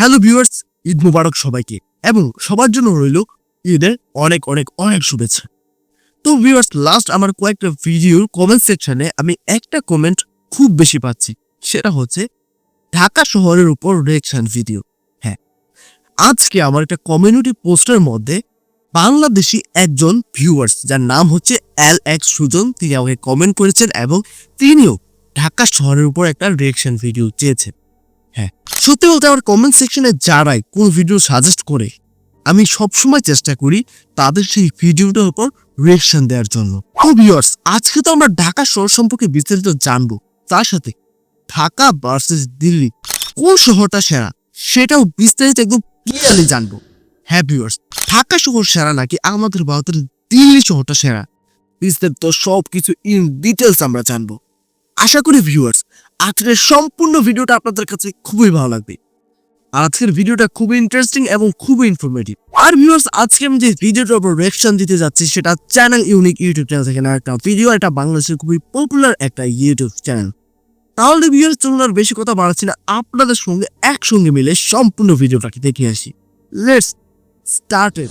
Hello viewers Eid মুবারক সবাইকে। এবং সবার জন্য রইল ঈদের অনেক অনেক অনেক শুভেচ্ছা। তো ভিউয়ার্স লাস্ট আমার কয়েকটা ভিডিওর কমেন্ট সেকশনে আমি একটা কমেন্ট খুব বেশি পাচ্ছি। সেটা হচ্ছে ঢাকা শহরের উপর রিয়েকশন ভিডিও হ্যাঁ আজকে আমার একটা কমিউনিটি পোস্টের মধ্যে বাংলাদেশি একজন ভিউয়ার্স যার নাম হচ্ছে এল এক্স সুজন, তিনি আমাকে কমেন্ট করেছেন এবং তিনিও ঢাকা শহরের উপর একটা রিয়েকশন ভিডিও চেয়েছেন। হ্যাঁ। সত্যি বলতে আমার কমেন্ট সেকশনে যারাই কোন ভিডিও সাজেস্ট করে, আমি সবসময় চেষ্টা করি তাদের সেই ভিডিওটার উপর রিয়েকশন দেওয়ার জন্য। তো ভিউয়ার্স আজকে তো আমরা ঢাকা শহর সম্পর্কে বিস্তারিত জানব। তার সাথে ঢাকা ভার্সেস দিল্লি, কোন শহরটা সেরা, সেটাও বিস্তারিত একদম ক্লিয়ারলি জানব। হ্যাঁ ভিউয়ার্স ঢাকা শহর সেরা নাকি আমাদের ভারতের দিল্লি শহরটা সেরা? বিস্তারিত সব কিছু ইন ডিটেলস আমরা জানব। আশা করি ভিউয়ার্স আজকের সম্পূর্ণ ভিডিওটা আপনাদের কাছে খুবই ভালো লাগবে। আর আজকের ভিডিওটা খুবই ইন্টারেস্টিং এবং খুবই ইনফরমেটিভ আর ভিউয়ার্স আজকে আমি যে ভিডিওটার উপর রিয়াকশন দিতে যাচ্ছি, সেটা চ্যানেল ইউনিক ইউটিউব চ্যানেল থেকে না একটা ভিডিও এটা বাংলাদেশের খুবই পপুলার একটা ইউটিউব চ্যানেল তাহলে ভিউয়ার্স চলুন আর বেশি কথা বাড়াচ্ছি না, আপনাদের সঙ্গে একসঙ্গে মিলে সম্পূর্ণ ভিডিওটাকে দেখে আসি। লেটস স্টার্টেড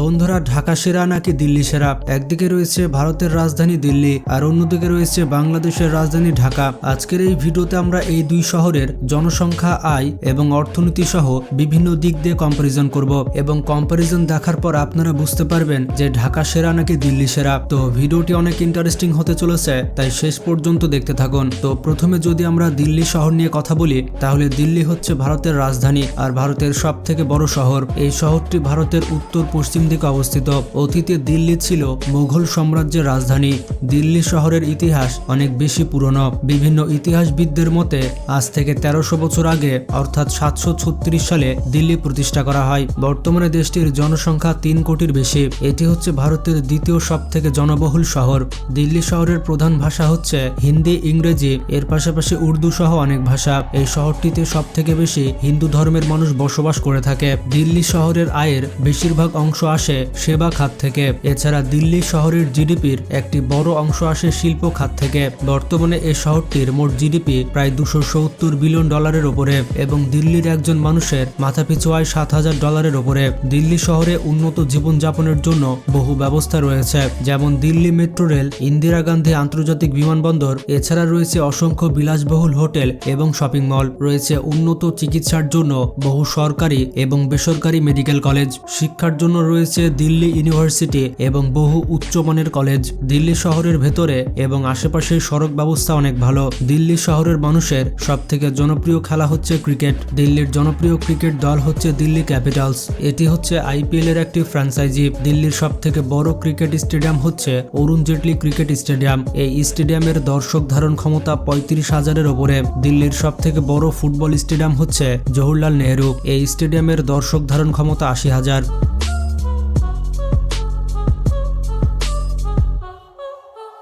বন্ধুরা, ঢাকা সেরা নাকি দিল্লি সেরা? একদিকে রয়েছে ভারতের রাজধানী দিল্লি আর অন্যদিকে রয়েছে বাংলাদেশের রাজধানী ঢাকা। আজকের এই ভিডিওতে আমরা এই দুই শহরের জনসংখ্যা, আয় এবং অর্থনীতি সহ বিভিন্ন দিক দিয়ে কম্পারিজন করব এবং কম্পারিজন দেখার পর আপনারা বুঝতে পারবেন যে ঢাকা সেরা নাকি দিল্লি সেরা। তো ভিডিওটি অনেক ইন্টারেস্টিং হতে চলেছে, তাই শেষ পর্যন্ত দেখতে থাকুন। তো প্রথমে যদি আমরা দিল্লি শহর নিয়ে কথা বলি, তাহলে দিল্লি হচ্ছে ভারতের রাজধানী আর ভারতের সব থেকে বড় শহর। এই শহরটি ভারতের উত্তর পশ্চিম দিকে অবস্থিত। অতীতে দিল্লি ছিল মুঘল সাম্রাজ্যের রাজধানী। দিল্লি শহরের ইতিহাস অনেক বেশি পুরনো। বিভিন্ন ইতিহাসবিদদের মতে, আজ থেকে তেরোশো বছর আগে, অর্থাৎ সাতশো ছত্রিশ সালে দিল্লি প্রতিষ্ঠা করা হয়। বর্তমানে দেশটির জনসংখ্যা তিন কোটির বেশি। এটি হচ্ছে ভারতের দ্বিতীয় সব থেকে জনবহুল শহর। দিল্লি শহরের প্রধান ভাষা হচ্ছে হিন্দি, ইংরেজি। এর পাশাপাশি উর্দু সহ অনেক ভাষা। এই শহরটিতে সব থেকে বেশি হিন্দু ধর্মের মানুষ বসবাস করে থাকে। দিল্লি শহরের আয়ের বেশিরভাগ অংশ আসে সেবা খাত থেকে। এছাড়া দিল্লি শহরের জিডিপির একটি বড় অংশ আসে শিল্প খাত থেকে। বর্তমানে এ শহরটির মোট জিডিপি প্রায় দুশো সত্তর বিলিয়ন ডলারের ওপরে এবং দিল্লির একজন মানুষের মাথাপিছু আয় সাত হাজার ডলারের ওপরে দিল্লি শহরে উন্নত জীবনযাপনের জন্য বহু ব্যবস্থা রয়েছে, যেমন দিল্লি মেট্রো রেল, ইন্দিরা গান্ধী আন্তর্জাতিক বিমানবন্দর, এছাড়া রয়েছে অসংখ্য বিলাসবহুল হোটেল এবং শপিং মল। রয়েছে উন্নত চিকিৎসার জন্য বহু সরকারি এবং বেসরকারি মেডিকেল কলেজ। শিক্ষার জন্য রয়েছে দিল্লি ইউনিভার্সিটি এবং বহু উচ্চমানের কলেজ। দিল্লি শহরের ভেতরে এবং আশেপাশের সড়ক ব্যবস্থা অনেক ভালো। দিল্লি শহরের মানুষের সব থেকে জনপ্রিয় খেলা হচ্ছে ক্রিকেট। দিল্লির জনপ্রিয় ক্রিকেট দল হচ্ছে দিল্লি ক্যাপিটালস। এটি হচ্ছে আইপিএল এর একটি ফ্র্যাঞ্চাইজি। দিল্লির সব থেকে বড় ক্রিকেট স্টেডিয়াম হচ্ছে অরুণ জেটলি ক্রিকেট স্টেডিয়াম। এই স্টেডিয়ামের দর্শক ধারণ ক্ষমতা পঁয়ত্রিশ হাজারের ওপরে। দিল্লির সব থেকে বড় ফুটবল স্টেডিয়াম হচ্ছে জওহরলাল নেহরু। এই স্টেডিয়ামের দর্শক ধারণ ক্ষমতা আশি হাজার।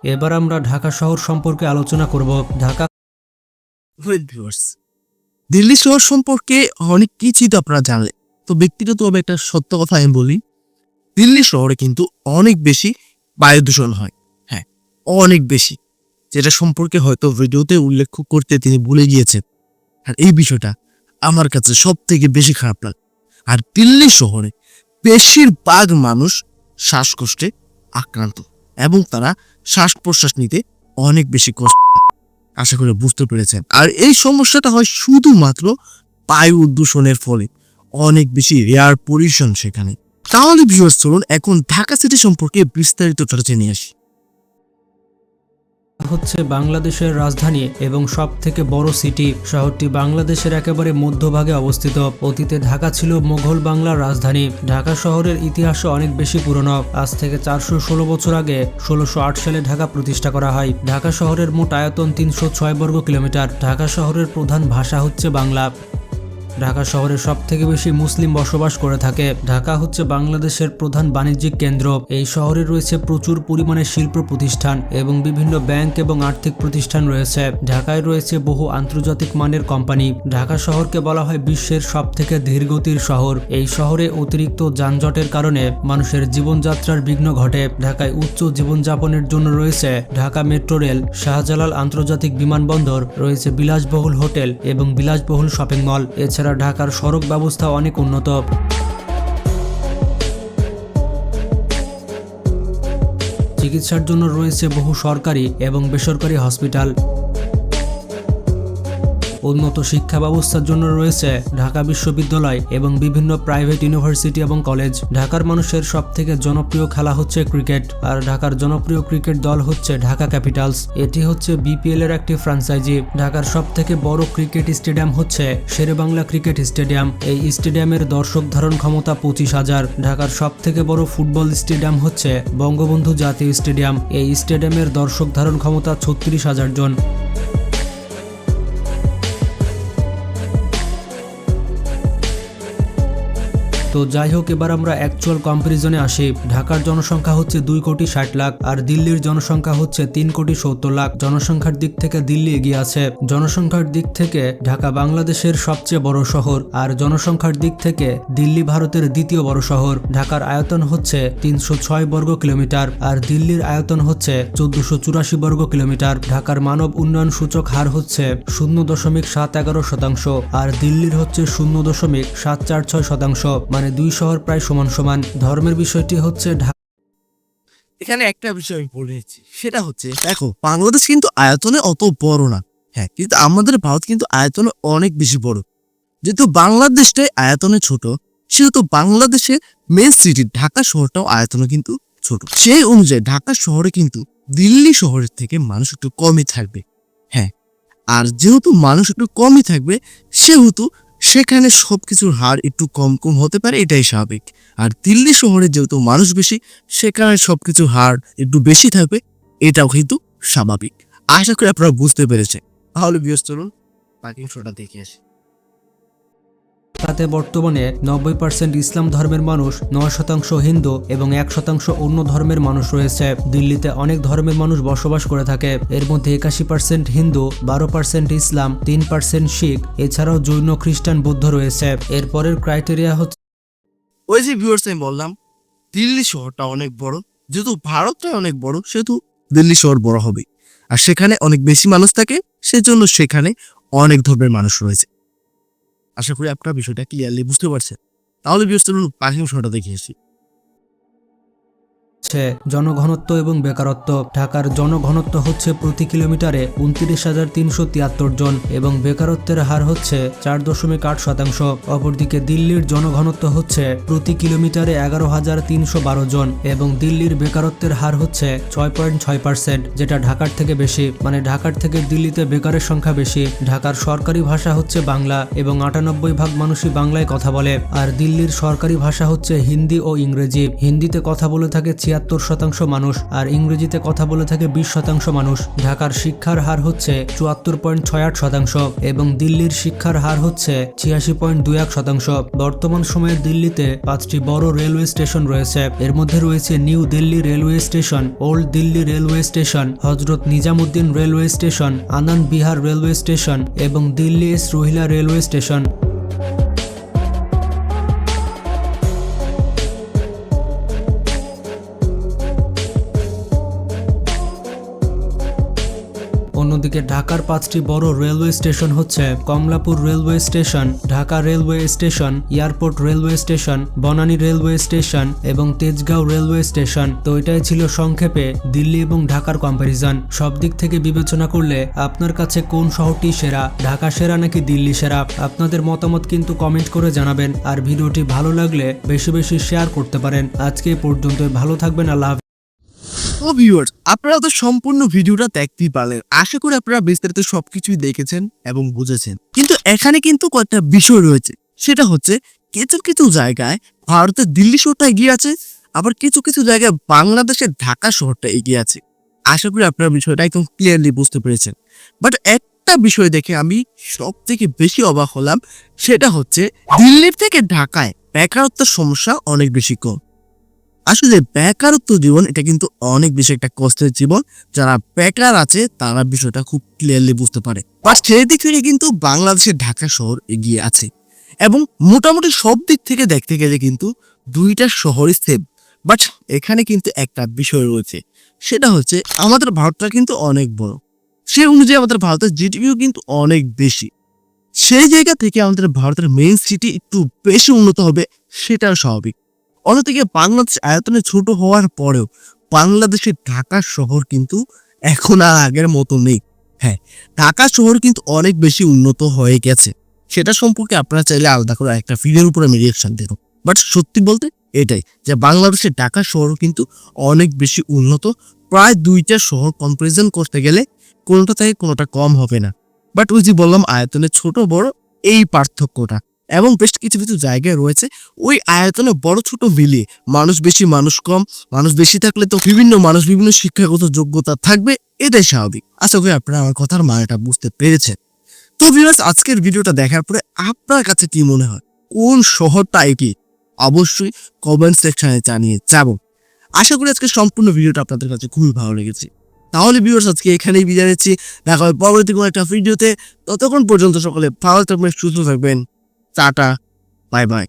এবার আমরা ঢাকা শহর সম্পর্কে আলোচনা করব। ঢাকা দিল্লি শহর সম্পর্কে অনেক কিছুই তো আপনারা জানলেন তো ব্যক্তিগতভাবে একটা সত্য কথা আমি বলি, দিল্লি শহরে কিন্তু অনেক বেশি বায়ু দূষণ হয়। হ্যাঁ অনেক বেশি, যেটা সম্পর্কে হয়তো ভিডিওতে উল্লেখ করতে তিনি ভুলে গিয়েছেন। আর এই বিষয়টা আমার কাছে সব থেকে বেশি খারাপ লাগে। আর দিল্লি শহরে বেশিরভাগ মানুষ শ্বাসকষ্টে আক্রান্ত এবং তারা শ্বাস প্রশ্বাস নিতে অনেক বেশি কষ্ট আশা করে বুঝতে পেরেছেন। আর এই সমস্যাটা হয় শুধুমাত্র বায়ু দূষণের ফলে। অনেক বেশি এয়ার পলিউশন সেখানে। তাহলে ভিউয়ার্স চলুন এখন ঢাকা সিটি সম্পর্কে বিস্তারিতটা জেনে আসি। হচ্ছে বাংলাদেশের রাজধানী এবং সব থেকে বড় সিটি শহরটি বাংলাদেশের একেবারে মধ্যভাগে অবস্থিত। অতীতে ঢাকা ছিল মোঘল বাংলার রাজধানী। ঢাকা শহরের ইতিহাসে অনেক বেশি পুরনো। আজ থেকে চারশো ষোলো বছর আগে ষোলোশো সালে ঢাকা প্রতিষ্ঠা করা হয়। ঢাকা শহরের মোট আয়তন তিনশো ছয় বর্গ কিলোমিটার। ঢাকা শহরের প্রধান ভাষা হচ্ছে বাংলা। ঢাকা শহরে সব থেকে বেশি মুসলিম বসবাস করে থাকে। ঢাকা হচ্ছে বাংলাদেশের প্রধান বাণিজ্যিক কেন্দ্র। এই শহরে রয়েছে প্রচুর পরিমাণে শিল্প প্রতিষ্ঠান এবং বিভিন্ন ব্যাংক এবং আর্থিক প্রতিষ্ঠান রয়েছে। ঢাকায় রয়েছে বহু আন্তর্জাতিক মানের কোম্পানি। ঢাকা শহরকে বলা হয় বিশ্বের সব থেকে ধীরগতির শহর। এই শহরে অতিরিক্ত যানজটের কারণে মানুষের জীবনযাত্রার বিঘ্ন ঘটে। ঢাকায় উচ্চ জীবনযাপনের জন্য রয়েছে ঢাকা মেট্রো রেল, শাহজালাল আন্তর্জাতিক বিমানবন্দর, রয়েছে বিলাসবহুল হোটেল এবং বিলাসবহুল শপিং মল। এছাড়া তাছাড়া ঢাকার সড়ক ব্যবস্থা অনেক উন্নত। চিকিৎসার জন্য রয়েছে বহু সরকারি এবং বেসরকারি হসপিটাল। উন্নত শিক্ষা ব্যবস্থার জন্য রয়েছে ঢাকা বিশ্ববিদ্যালয় এবং বিভিন্ন প্রাইভেট ইউনিভার্সিটি এবং কলেজ ঢাকার মানুষের সব থেকে জনপ্রিয় খেলা হচ্ছে ক্রিকেট আর ঢাকার জনপ্রিয় ক্রিকেট দল হচ্ছে ঢাকা ক্যাপিটালস এটি হচ্ছে বিপিএল এর একটি ফ্র্যাঞ্চাইজি ঢাকার সব থেকে বড় ক্রিকেট স্টেডিয়াম হচ্ছে শেরেবাংলা ক্রিকেট স্টেডিয়াম এই স্টেডিয়ামের দর্শক ধারণ ক্ষমতা পঁচিশ হাজার। ঢাকার সব থেকে বড় ফুটবল স্টেডিয়াম হচ্ছে বঙ্গবন্ধু জাতীয় স্টেডিয়াম এই স্টেডিয়ামের দর্শক ধারণ ক্ষমতা ছত্রিশ হাজার জন। তো যাই হোক, এবার আমরা অ্যাকচুয়াল কম্পারিজনে আসি। ঢাকার জনসংখ্যা হচ্ছে দুই কোটি ষাট লাখ, আর দিল্লির জনসংখ্যা হচ্ছে তিন কোটি সত্তর লাখ। জনসংখ্যার দিক থেকে দিল্লি এগিয়ে আছে। জনসংখ্যার দিক থেকে ঢাকা বাংলাদেশের সবচেয়ে বড় শহর, আর জনসংখ্যার দিক থেকে দিল্লি ভারতের দ্বিতীয় বড় শহর। ঢাকার আয়তন হচ্ছে তিনশো ছয় বর্গ কিলোমিটার, আর দিল্লির আয়তন হচ্ছে চোদ্দশো চুরাশি বর্গ কিলোমিটার। ঢাকার মানব উন্নয়ন সূচক হার হচ্ছে শূন্য দশমিক সাত এগারো শতাংশ, আর দিল্লির হচ্ছে শূন্য দশমিক সাত চার ছয় শতাংশ। মানে দুই শহর প্রায় সমান সমান। ধর্মের বিষয়টি হচ্ছে এখানে একটা বিষয় আমি বলেছি সেটা হচ্ছে, দেখো, বাংলাদেশ কিন্তু আয়তনে অত বড় না। হ্যাঁ কিন্তু আমাদের ভারত কিন্তু আয়তনে অনেক বেশি বড়। যেহেতু বাংলাদেশটাই আয়তনে ছোট, সেহেতু বাংলাদেশের মেন সিটি ঢাকা শহরটাও আয়তনে কিন্তু ছোট। সেই অনুযায়ী ঢাকা শহরে কিন্তু দিল্লি শহরের থেকে মানুষ একটু কমই থাকবে। হ্যাঁ আর যেহেতু মানুষ একটু কমই থাকবে, সেহেতু সেখানে সব কিছুর হার একটু কম কম হতে পারে, এটাই স্বাভাবিক। আর দিল্লি শহরে যেহেতু মানুষ বেশি, সেখানে সব কিছুর হার একটু বেশি থাকবে, এটাও কিন্তু স্বাভাবিক। আশা করি আপনারা বুঝতে পেরেছেন। তাহলে বিয়স চলুন শোটা দেখে আসি। তাতে বর্তমানে নব্বই পার্সেন্ট ইসলাম ধর্মের মানুষ, নয় শতাংশ হিন্দু এবং এক শতাংশ অন্য ধর্মের মানুষ রয়েছে। দিল্লিতে অনেক ধর্মের মানুষ বসবাস করে থাকে। এর মধ্যে একাশি পার্সেন্ট হিন্দু, বারো পার্সেন্ট ইসলাম, তিন পার্সেন্ট শিখ, এছাড়াও জৈন, খ্রিস্টান, বৌদ্ধ রয়েছে। এরপরের ক্রাইটেরিয়া হচ্ছে ওই যে ভিউয়ার্স আমি বললাম, দিল্লি শহরটা অনেক বড়, যেহেতু ভারতটা অনেক বড়, সেহেতু দিল্লি শহর বড় হবে আর সেখানে অনেক বেশি মানুষ থাকে, সেজন্য সেখানে অনেক ধর্মের মানুষ রয়েছে। আশা করি আপনারা বিষয়টা ক্লিয়ারলি বুঝতে পারছেন। তাহলে ভিউয়ার্স চলুন সময়টা দেখিয়েছি হচ্ছে জনঘনত্ব এবং বেকারত্ব। ঢাকার জনঘনত্ব হচ্ছে প্রতি কিলোমিটারে উনত্রিশ হাজার তিনশো তিয়াত্তর জন এবং বেকারত্বের হার হচ্ছে চার দশমিক আট শতাংশ। অপরদিকে দিল্লির জনঘনত্ব হচ্ছে প্রতি কিলোমিটারে এগারো হাজার তিনশো বারো জন এবং দিল্লির বেকারত্বের হার হচ্ছে ছয় পয়েন্ট ছয় পার্সেন্ট, যেটা ঢাকার থেকে বেশি। মানে ঢাকার থেকে দিল্লিতে বেকারের সংখ্যা বেশি। ঢাকার সরকারি ভাষা হচ্ছে বাংলা এবং আটানব্বই ভাগ মানুষই বাংলায় কথা বলে। আর দিল্লির সরকারি ভাষা হচ্ছে হিন্দি ও ইংরেজি। হিন্দিতে কথা বলে থাকে ছিয়াত্তর শতাংশ মানুষ আর ইংরেজিতে কথা বলে থাকে বিশ শতাংশ মানুষ। ঢাকার শিক্ষার হার হচ্ছে চুয়াত্তর পয়েন্ট ছয় আট শতাংশ এবং দিল্লির শিক্ষার হার হচ্ছে ছিয়াশি পয়েন্ট দুই এক শতাংশ। বর্তমান সময়ে দিল্লিতে পাঁচটি বড় রেলওয়ে স্টেশন রয়েছে। এর মধ্যে রয়েছে New Delhi railway station, Old Delhi railway station, Hazrat Nizamuddin railway station, Anand Vihar railway station এবং দিল্লি এস রোহিলা রেলওয়ে স্টেশন। অন্যদিকে ঢাকার পাঁচটি বড় রেলওয়ে স্টেশন হচ্ছে Kamalapur railway station, Dhaka railway station, airport railway station, Banani railway station এবং Tejgaon railway station. তো এটাই ছিল সংক্ষেপে দিল্লি এবং ঢাকার কম্প্যারিজন সব দিক থেকে বিবেচনা করলে আপনার কাছে কোন শহরটি সেরা, ঢাকা সেরা নাকি দিল্লি সেরা? আপনাদের মতামত কিন্তু কমেন্ট করে জানাবেন। আর ভিডিওটি ভালো লাগলে বেশি বেশি শেয়ার করতে পারেন। আজকে পর্যন্ত ভালো থাকবেন। আল্লাহ। ভিউয়ার্স আপনারা তো সম্পূর্ণ ভিডিওটা দেখতেই পারলেন। আশা করি আপনারা বিস্তারিত সবকিছুই দেখেছেন এবং বুঝেছেন। কিন্তু এখানে কিন্তু কয়েকটা বিষয় রয়েছে। সেটা হচ্ছে, কিছু কিছু জায়গায় ভারতের দিল্লি শহরটা এগিয়ে আছে, আবার কিছু কিছু জায়গায় বাংলাদেশের ঢাকা শহরটা এগিয়ে আছে। আশা করি আপনারা বিষয়টা একদম ক্লিয়ারলি বুঝতে পেরেছেন। বাট একটা বিষয় দেখে আমি সব থেকে বেশি অবাক হলাম, সেটা হচ্ছে, দিল্লির থেকে ঢাকায় বেকারত্বের সমস্যা অনেক বেশি কম। আসলে বেকারত্ব জীবন, এটা কিন্তু অনেক বেশি একটা কষ্টের জীবন। যারা বেকার আছে, তারা বিষয়টা খুব ক্লিয়ারলি বুঝতে পারে। বাট সেই দিক থেকে কিন্তু বাংলাদেশের ঢাকা শহর এগিয়ে আছে। এবং মোটামুটি সব দিক থেকে দেখতে গেলে কিন্তু দুইটা শহরই সেম বাট এখানে কিন্তু একটা বিষয় রয়েছে। সেটা হচ্ছে, আমাদের ভারতটা কিন্তু অনেক বড়। সে অনুযায়ী আমাদের ভারতের জিডিপিও কিন্তু অনেক বেশি। সেই জায়গা থেকে আমাদের ভারতের মেইন সিটি একটু বেশি উন্নত হবে, সেটাও স্বাভাবিক। অন্যদিকে বাংলাদেশ আয়তনে ছোট হওয়ার পরেও বাংলাদেশের ঢাকা শহর কিন্তু এখন আর আগের মতো নেই। হ্যাঁ ঢাকা শহর কিন্তু অনেক বেশি উন্নত হয়ে গেছে। সেটা সম্পর্কে আপনারা চাইলে আলাদা করে একটা ভিডিওর উপরে আমি রিয়াকশন দেব। বাট সত্যি বলতে এটাই যে বাংলাদেশের ঢাকা শহর কিন্তু অনেক বেশি উন্নত। প্রায় দুইটা শহর কম্পারিজন করতে গেলে কোনোটা থেকে কোনোটা কম হবে না। বাট ওই যে বললাম, আয়তনে ছোট বড়, এই পার্থক্যটা। এবং বেশ কিছু কিছু জায়গায় রয়েছে। ওই আয়তনে বড়, ছোট মিলিয়ে মানুষ বেশি, মানুষ কম, মানুষ বেশি থাকলে তো বিভিন্ন, মানুষ বিভিন্ন শিক্ষাগত যোগ্যতা থাকবে, এটাই স্বাভাবিক। আশা করি আপনারা আমার কথার মানেটা বুঝতে পেরেছেন। তো ভিউয়ার্স আজকের ভিডিওটা দেখার পরে আপনার কাছে কি মনে হয়? কোন শহরটা এগিয়ে অবশ্যই কমেন্ট সেকশনে জানিয়ে যাব। আশা করি আজকে সম্পূর্ণ ভিডিওটা আপনাদের কাছে খুবই ভালো লেগেছে। তাহলে ভিউয়ার্স আজকে এখানেই বিদায় নিচ্ছি। দেখা হবে পরবর্তী কোনো একটা ভিডিওতে। ততক্ষণ পর্যন্ত সকলে ভালো থাকবেন, সুস্থ থাকবেন। Tata bye bye.